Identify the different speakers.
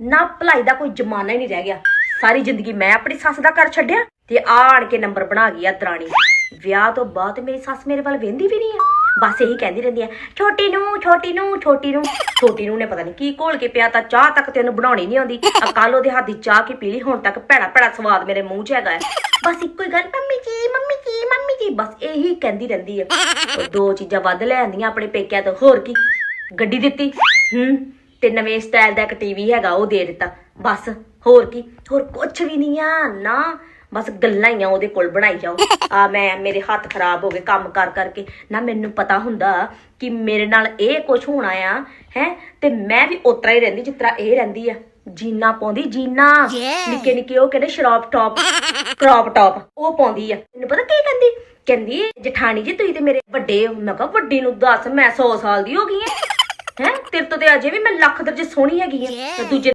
Speaker 1: ਨਾ ਭਲਾਈ ਦਾ ਕੋਈ ਜ਼ਮਾਨਾ ਹੀ ਨਹੀਂ ਰਹਿ ਗਿਆ। ਸਾਰੀ ਜ਼ਿੰਦਗੀ ਮੈਂ ਆਪਣੀ ਸੱਸ ਦਾ ਘਰ ਛੱਡਿਆ ਤੇ ਆਣ ਕੇ ਨੰਬਰ ਬਣਾ ਗਈ ਆ ਦਰਾਣੀ ਵਿਆਹ ਤੋਂ ਬਾਅਦ ਮੇਰੀ ਸੱਸ ਮੇਰੇ ਵੱਲ ਵੇਂਦੀ ਵੀ ਨਹੀਂ ਆ। ਬਸ ਇਹੀ ਕਹਿੰਦੀ ਰਹਿੰਦੀ ਆ, ਛੋਟੀ ਨੂੰ ਛੋਟੀ ਨੂੰ ਛੋਟੀ ਨੂੰ। ਛੋਟੀ ਨੂੰ ਨੇ ਪਤਾ ਨਹੀਂ ਕੀ ਘੋਲ ਕੇ ਪਿਆ ਤਾਂ ਚਾਹ ਤੱਕ ਤੇ ਉਹਨੂੰ ਬਣਾਉਣੀ ਨਹੀਂ ਆਉਂਦੀ। ਆ ਕੱਲ ਉਹਦੇ ਹੱਥ ਦੀ ਚਾਹ ਕੀ ਪੀ ਲਈ, ਹੁਣ ਤੱਕ ਭੈੜਾ ਭੈੜਾ ਸਵਾਦ ਮੇਰੇ ਮੂੰਹ 'ਚ ਹੈਗਾ ਬਸ ਇੱਕੋ ਹੀ ਗੱਲ, ਮੰਮੀ ਜੀ ਮੰਮੀ ਜੀ ਮੰਮੀ ਜੀ। ਬਸ ਇਹੀ ਕਹਿੰਦੀ ਰਹਿੰਦੀ ਆ। ਦੋ ਚੀਜ਼ਾਂ ਵੱਧ ਲੈ ਆਂਦੀਆਂ ਆਪਣੇ ਪੇਕਿਆਂ ਤੋਂ, ਹੋਰ ਕੀ। ਗੱਡੀ ਦਿੱਤੀ, ਹੂੰ। ਤੇ ਨਵੇਂ ਸਟਾਈਲ ਦਾ ਇੱਕ ਟੀਵੀ ਹੈਗਾ ਉਹ ਦੇ ਦਿੱਤਾ। ਬਸ ਹੋਰ ਕੀ? ਹੋਰ ਕੁਝ ਵੀ ਨਹੀਂ ਆ ਨਾ। ਬਸ ਗੱਲਾਂ ਹੀ ਆ ਉਹਦੇ ਕੋਲ ਬਣਾਈ ਜਾਓ। ਆ ਮੈਂ ਮੇਰੇ ਹੱਥ ਖਰਾਬ ਹੋ ਗਏ ਕੰਮ ਕਰ ਕਰਕੇ। ਨਾ ਮੈਨੂੰ ਪਤਾ ਹੁੰਦਾ ਕਿ ਮੇਰੇ ਨਾਲ ਇਹ ਕੁਝ ਹੋਣਾ ਆ ਹੈ? ਤੇ ਮੈਂ ਵੀ ਉਤਰਾ ਹੀ ਰਹਿੰਦੀ ਜਿਸ ਤਰ੍ਹਾਂ ਇਹ ਰਹਿੰਦੀ ਆ। ਜੀਨਾ ਪਾਉਂਦੀ ਜੀਨਾ। ਨਿੱਕੇ ਨਿੱਕੇ ਉਹ ਕਹਿੰਦੇ ਸ਼ਰਾਪ ਟੌਪ ਕ੍ਰੌਪ ਟੌਪ ਉਹ ਪਾਉਂਦੀ ਆ। ਮੈਨੂੰ ਪਤਾ ਕੀ ਕਹਿੰਦੀ? ਕਹਿੰਦੀ ਜਠਾਣੀ ਜੀ ਤੁਸੀਂ ਤੇ ਮੇਰੇ ਵੱਡੇ ਹੋ। ਮੈਂ ਕਿਹਾ ਵੱਡੀ ਨੂੰ ਦੱਸ ਮੈਂ 100 ਸਾਲ ਦੀ ਹੋ ਗਈ ਆ। ਹੈ? ਤੇਰੇ ਤੋਂ ਤੇ ਅਜੇ ਵੀ ਮੈਂ ਲੱਖ ਦਰਜੇ ਸੋਹਣੀ ਹੈਗੀ ਆ। ਤੇ ਦੂਜੇ